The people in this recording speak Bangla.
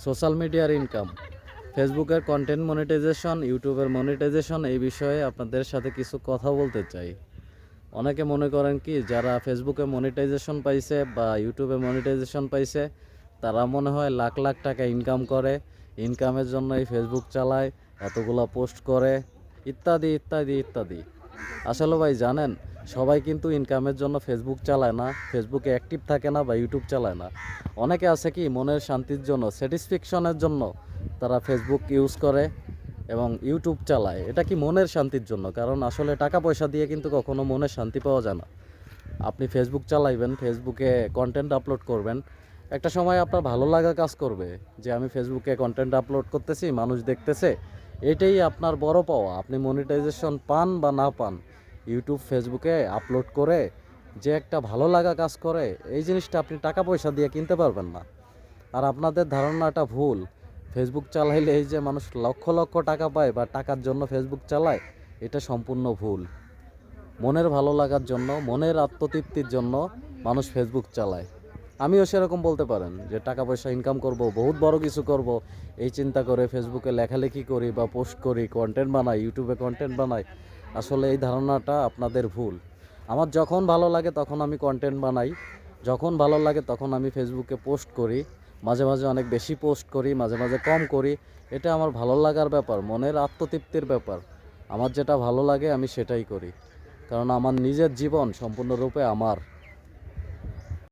সোশ্যাল মিডিয়ার ইনকাম। ফেসবুকের কন্টেন্ট মনিটাইজেশন, ইউটিউবের মনিটাইজেশন এই বিষয়ে আপনাদের সাথে কিছু কথা বলতে চাই। অনেকে মনে করেন কি, যারা ফেসবুকে মনিটাইজেশন পাইছে বা ইউটিউবে মনিটাইজেশন পাইছে, তারা মনে হয় লাখ লাখ টাকা ইনকাম করে, ইনকামের জন্য এই ফেসবুক চালায়, এতগুলো পোস্ট করে, ইত্যাদি ইত্যাদি ইত্যাদি। আসলে ভাই, জানেন সবাই কিন্তু ইনকামের জন্য ফেসবুক চালায় না ফেসবুকে অ্যাক্টিভ থাকে না বা ইউটিউব চালায় না। অনেকে আছে কি, মনের শান্তির জন্য স্যাটিসফ্যাকশনের জন্য তারা ফেসবুক ইউজ করে এবং ইউটিউব চালায়। এটা কি মনের শান্তির জন্য? কারণ আসলে টাকা পয়সা দিয়ে কিন্তু কখনো মনের শান্তি পাওয়া যায় না। আপনি ফেসবুক চালাইবেন ফেসবুকে কন্টেন্ট আপলোড করবেন। একটা সময় আপনার ভালো লাগা কাজ করবে যে, আমি ফেসবুকে কন্টেন্ট আপলোড করতেছি, মানুষ দেখতেছে। এটাই আপনার বড় পাওয়া। আপনি মনিটাইজেশন পান বা না পান ইউটিউব ফেসবুকে আপলোড করে যে একটা ভালো লাগা কাজ করে, এই জিনিসটা আপনি টাকা পয়সা দিয়ে কিনতে পারবেন না। আর আপনাদের ধারণাটা ভুল। ফেসবুক চালাইলে এই যে মানুষ লক্ষ লক্ষ টাকা পায় বা টাকার জন্য ফেসবুক চালায়, এটা সম্পূর্ণ ভুল। মনের ভালো লাগার জন্য, মনের আত্মতৃপ্তির জন্য মানুষ ফেসবুক চালায়। আমিও সেরকম বলতে পারেন যে টাকা পয়সা ইনকাম করব, বহুত বড় কিছু করব। এই চিন্তা করে ফেসবুকে লেখালেখি করি বা পোস্ট করি কন্টেন্ট বানাই ইউটিউবে কন্টেন্ট বানাই। আসলে এই ধারণাটা আপনাদের ভুল। আমার যখন ভালো লাগে তখন আমি কন্টেন্ট বানাই। যখন ভালো লাগে তখন আমি ফেসবুকে পোস্ট করি। মাঝে মাঝে অনেক বেশি পোস্ট করি, মাঝে মাঝে কম করি। এটা আমার ভালো লাগার ব্যাপার, মনের আত্মতৃপ্তির ব্যাপার। আমার যেটা ভালো লাগে আমি সেটাই করি। কারণ আমার নিজের জীবন সম্পূর্ণরূপে আমার।